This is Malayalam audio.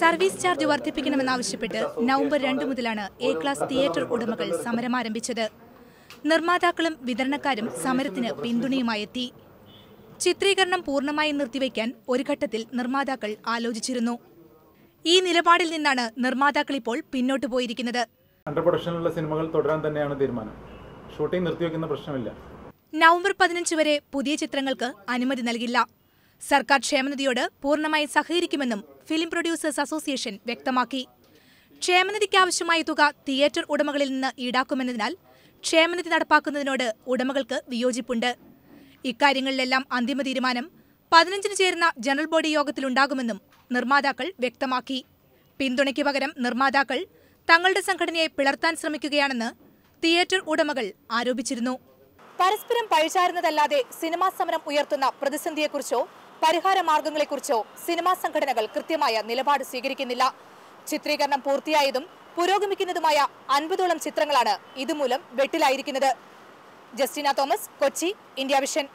സർവീസ് ചാർജ് വർദ്ധിപ്പിക്കണമെന്നാവശ്യപ്പെട്ട് നവംബർ രണ്ട് മുതലാണ് എ ക്ലാസ് തിയേറ്റർ ഉടമകൾ സമരം ആരംഭിച്ചത്. നിർമ്മാതാക്കളും വിതരണക്കാരും സമരത്തിന് പിന്തുണയുമായെത്തി. ചിത്രീകരണം പൂർണമായി നിർത്തിവെക്കാൻ ഒരു ഘട്ടത്തിൽ നിർമ്മാതാക്കൾ ആലോചിച്ചിരുന്നു. ഈ നിലപാടിൽ നിന്നാണ് നിർമ്മാതാക്കൾ ഇപ്പോൾ പിന്നോട്ട് പോയിരിക്കുന്നത്. അണ്ടർ പ്രൊഡക്ഷനിലുള്ള സിനിമകൾ തുടരാൻ തന്നെയാണ് തീരുമാനം. ഷൂട്ടിംഗ് നിർത്തിവെക്കുന്ന പ്രശ്നമില്ല. നവംബർ പതിനഞ്ച് വരെ പുതിയ ചിത്രങ്ങൾക്ക് അനുമതി നൽകില്ല. സർക്കാർ ക്ഷേമനിധിയോട് പൂർണമായി സഹകരിക്കുമെന്നും ഫിലിം പ്രൊഡ്യൂസേഴ്സ് അസോസിയേഷൻ വ്യക്തമാക്കി. ക്ഷേമനിധിക്ക് ആവശ്യമായ തുക തിയേറ്റർ ഉടമകളിൽ നിന്ന് ഈടാക്കുമെന്നതിനാൽ ക്ഷേമനിധി നടപ്പാക്കുന്നതിനോട് ഉടമകൾക്ക് വിയോജിപ്പുണ്ട്. ഇക്കാര്യങ്ങളിലെല്ലാം അന്തിമ തീരുമാനം പതിനഞ്ചിന് ചേരുന്ന ജനറൽ ബോഡി യോഗത്തിലുണ്ടാകുമെന്നും നിർമ്മാതാക്കൾ വ്യക്തമാക്കി. പിന്തുണയ്ക്ക് പകരം നിർമ്മാതാക്കൾ തങ്ങളുടെ സംഘടനയെ പിളർത്താൻ ശ്രമിക്കുകയാണെന്ന് തിയേറ്റർ ഉടമകൾ ആരോപിച്ചിരുന്നു. പരസ്പരം പഴിചാരുന്നതല്ലാതെ സിനിമാ സമരം ഉയർത്തുന്ന പ്രതിസന്ധിയെക്കുറിച്ചോ പരിഹാര മാർഗങ്ങളെക്കുറിച്ചോ സിനിമാ സംഘടനകൾ കൃത്യമായ നിലപാട് സ്വീകരിക്കുന്നില്ല. ചിത്രീകരണം പൂർത്തിയായതും പുരോഗമിക്കുന്നതുമായ അൻപതോളം ചിത്രങ്ങളാണ് ഇതുമൂലം വെട്ടിലായിരിക്കുന്നത്. Justina Thomas Kochi India vision.